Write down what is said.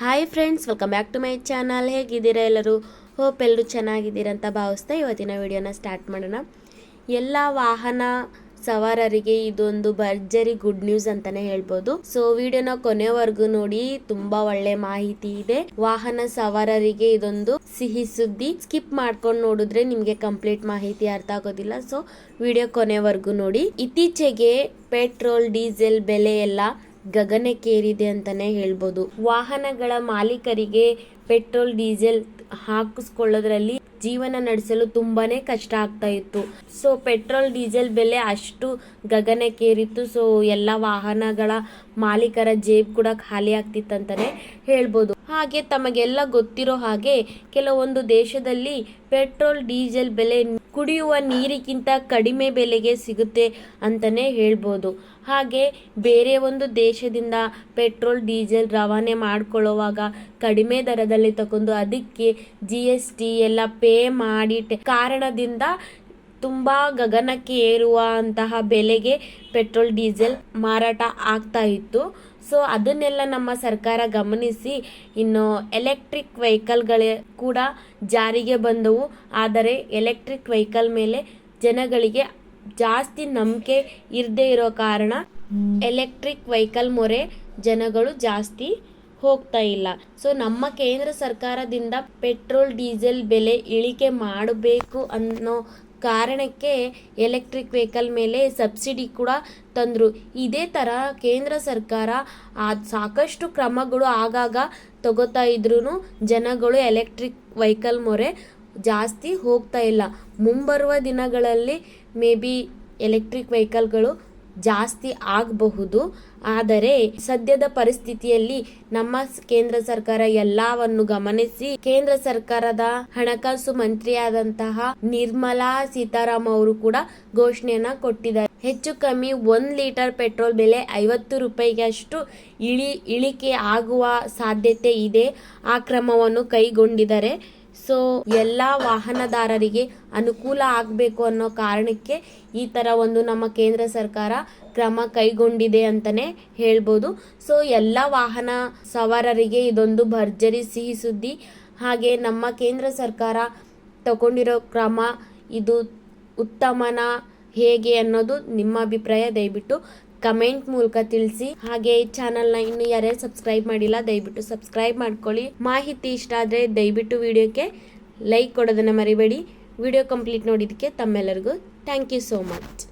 Hi friends welcome back to my channel ಹೇಗಿದ್ದೀರಾ ಎಲ್ಲರೂ? Hope ಎಲ್ಲರೂ ಚೆನ್ನಾಗಿದ್ದೀರಾ ಅಂತ ಭಾವಿಸ್ತಾ ಇವತ್ತಿನ ವಿಡಿಯೋನ ಸ್ಟಾರ್ಟ್ ಮಾಡೋಣ. ಎಲ್ಲ ವಾಹನ ಸವಾರರಿಗೆ ಇದೊಂದು ಭರ್ಜರಿ ಗುಡ್ ನ್ಯೂಸ್ ಅಂತಾನೆ ಹೇಳ್ಬೋದು. ಸೊ ವಿಡಿಯೋನ ಕೊನೆವರೆಗೂ ನೋಡಿ, ತುಂಬಾ ಒಳ್ಳೆ ಮಾಹಿತಿ ಇದೆ. ವಾಹನ ಸವಾರರಿಗೆ ಇದೊಂದು ಸಿಹಿ ಸುದ್ದಿ. ಸ್ಕಿಪ್ ಮಾಡ್ಕೊಂಡು ನೋಡಿದ್ರೆ ನಿಮ್ಗೆ ಕಂಪ್ಲೀಟ್ ಮಾಹಿತಿ ಅರ್ಥ ಆಗೋದಿಲ್ಲ. ಸೊ ವಿಡಿಯೋ ಕೊನೆವರೆಗೂ ನೋಡಿ. ಇತ್ತೀಚೆಗೆ ಪೆಟ್ರೋಲ್ ಡೀಸೆಲ್ ಬೆಲೆ ಎಲ್ಲ ಗಗನಕ್ಕೇರಿದೆ ಅಂತಾನೆ ಹೇಳ್ಬೋದು. ವಾಹನಗಳ ಮಾಲೀಕರಿಗೆ ಪೆಟ್ರೋಲ್, ಡೀಸೆಲ್ ಹಾಕಿಸ್ಕೊಳ್ಳೋದ್ರಲ್ಲಿ ಜೀವನ ನಡೆಸಲು ತುಂಬಾನೇ ಕಷ್ಟ ಆಗ್ತಾ ಇತ್ತು. ಸೊ, ಪೆಟ್ರೋಲ್, ಡೀಸೆಲ್ ಬೆಲೆ ಅಷ್ಟು ಗಗನಕ್ಕೇರಿತ್ತು ಸೊ, ಎಲ್ಲ ವಾಹನಗಳ ಮಾಲೀಕರ ಜೇಬ್ ಕೂಡ ಖಾಲಿ ಆಗ್ತಿತ್ತಂತಾನೆ ಹೇಳ್ಬೋದು. ಹಾಗೆ ತಮಗೆಲ್ಲ ಗೊತ್ತಿರೋ ಹಾಗೆ ಕೆಲವೊಂದು ದೇಶದಲ್ಲಿ ಪೆಟ್ರೋಲ್, ಡೀಸೆಲ್ ಬೆಲೆ ಕುಡಿಯುವ ನೀರಿಗಿಂತ ಕಡಿಮೆ ಬೆಲೆಗೆ ಸಿಗುತ್ತೆ ಅಂತಾನೆ ಹೇಳ್ಬೋದು. ಹಾಗೆ ಬೇರೆ ಒಂದು ದೇಶದಿಂದ ಪೆಟ್ರೋಲ್, ಡೀಸೆಲ್ ರವಾನೆ ಮಾಡ್ಕೊಳ್ಳುವಾಗ ಕಡಿಮೆ ದರದಲ್ಲಿ ತಗೊಂಡು ಅದಕ್ಕೆ ಜಿ ಎಸ್ ಟಿ ಎಲ್ಲ ಪೇ ಮಾಡಿ ಕಾರಣದಿಂದ ತುಂಬ ಗಗನಕ್ಕೆ ಏರುವಂತಹ ಬೆಲೆಗೆ ಪೆಟ್ರೋಲ್, ಡೀಸೆಲ್ ಮಾರಾಟ ಆಗ್ತಾ ಇತ್ತು. ಸೊ, ಅದನ್ನೆಲ್ಲ ನಮ್ಮ ಸರ್ಕಾರ ಗಮನಿಸಿ, ಇನ್ನು ಎಲೆಕ್ಟ್ರಿಕ್ ವೆಹಿಕಲ್ಗಳೇ ಕೂಡ ಜಾರಿಗೆ ಬಂದವು. ಆದರೆ ಎಲೆಕ್ಟ್ರಿಕ್ ವೆಹಿಕಲ್ ಮೇಲೆ ಜನಗಳಿಗೆ ಜಾಸ್ತಿ ನಂಬಿಕೆ ಇರದೇ ಇರೋ ಕಾರಣ ಎಲೆಕ್ಟ್ರಿಕ್ ವೆಹಿಕಲ್ ಮೊರೆ ಜನಗಳು ಜಾಸ್ತಿ ಹೋಗ್ತಾ ಇಲ್ಲ. ಸೊ, ನಮ್ಮ ಕೇಂದ್ರ ಸರ್ಕಾರದಿಂದ ಪೆಟ್ರೋಲ್, ಡೀಸೆಲ್ ಬೆಲೆ ಇಳಿಕೆ ಮಾಡಬೇಕು ಅನ್ನೋ ಕಾರಣಕ್ಕೆ ಎಲೆಕ್ಟ್ರಿಕ್ ವೆಹಿಕಲ್ ಮೇಲೆ ಸಬ್ಸಿಡಿ ಕೂಡ ತಂದರು. ಇದೇ ಥರ ಕೇಂದ್ರ ಸರ್ಕಾರ ಸಾಕಷ್ಟು ಕ್ರಮಗಳು ಆಗಾಗ ತಗೋತಾ ಇದ್ರೂ ಜನಗಳು ಎಲೆಕ್ಟ್ರಿಕ್ ವೆಹಿಕಲ್ ಮೊರೆ ಜಾಸ್ತಿ ಹೋಗ್ತಾ ಇಲ್ಲ. ಮುಂಬರುವ ದಿನಗಳಲ್ಲಿ ಮೇ ಬಿ ಎಲೆಕ್ಟ್ರಿಕ್ ವೆಹಿಕಲ್ಗಳು ಜಾಸ್ತಿ ಆಗಬಹುದು. ಆದರೆ ಸದ್ಯದ ಪರಿಸ್ಥಿತಿಯಲ್ಲಿ ನಮ್ಮ ಕೇಂದ್ರ ಸರ್ಕಾರ ಎಲ್ಲವನ್ನು ಗಮನಿಸಿ, ಕೇಂದ್ರ ಸರ್ಕಾರದ ಹಣಕಾಸು ಮಂತ್ರಿಯಾದಂತಹ ನಿರ್ಮಲಾ ಸೀತಾರಾಮ್ ಅವರು ಕೂಡ ಘೋಷಣೆಯನ್ನ ಕೊಟ್ಟಿದ್ದಾರೆ. ಹೆಚ್ಚು ಕಮ್ಮಿ ಒಂದ್ ಲೀಟರ್ ಪೆಟ್ರೋಲ್ ಬೆಲೆ ಐವತ್ತು ರೂಪಾಯಿಗಷ್ಟು ಇಳಿ, ಇಳಿಕೆ ಆಗುವ ಸಾಧ್ಯತೆ ಇದೆ. ಆ ಕ್ರಮವನ್ನು ಕೈಗೊಂಡಿದ್ದಾರೆ. ಸೊ ಎಲ್ಲ ವಾಹನದಾರರಿಗೆ ಅನುಕೂಲ ಆಗಬೇಕು ಅನ್ನೋ ಕಾರಣಕ್ಕೆ ಈ ಥರ ಒಂದು ನಮ್ಮ ಕೇಂದ್ರ ಸರ್ಕಾರ ಕ್ರಮ ಕೈಗೊಂಡಿದೆ ಅಂತಲೇ ಹೇಳ್ಬೋದು. ಸೊ ಎಲ್ಲ ವಾಹನ ಸವಾರರಿಗೆ ಇದೊಂದು ಭರ್ಜರಿ ಸಿಹಿ ಸುದ್ದಿ. ಹಾಗೆ ನಮ್ಮ ಕೇಂದ್ರ ಸರ್ಕಾರ ತಗೊಂಡಿರೋ ಕ್ರಮ ಇದು ಉತ್ತಮನ ಹೇಗೆ ಅನ್ನೋದು ನಿಮ್ಮ ಅಭಿಪ್ರಾಯ ದಯವಿಟ್ಟು ಕಮೆಂಟ್ ಮೂಲಕ ತಿಳಿಸಿ. ಹಾಗೆ ಈ ಚಾನಲ್ನ ಇನ್ನು ಯಾರ್ಯಾರು ಸಬ್ಸ್ಕ್ರೈಬ್ ಮಾಡಿಲ್ಲ, ದಯವಿಟ್ಟು ಸಬ್ಸ್ಕ್ರೈಬ್ ಮಾಡ್ಕೊಳ್ಳಿ. ಮಾಹಿತಿ ಇಷ್ಟ ಆದರೆ ದಯವಿಟ್ಟು ವಿಡಿಯೋಕ್ಕೆ ಲೈಕ್ ಕೊಡೋದನ್ನು ಮರಿಬೇಡಿ. ವಿಡಿಯೋ ಕಂಪ್ಲೀಟ್ ನೋಡಿದ್ದಕ್ಕೆ ತಮ್ಮೆಲ್ಲರಿಗೂ ಥ್ಯಾಂಕ್ ಯು ಸೋ ಮಚ್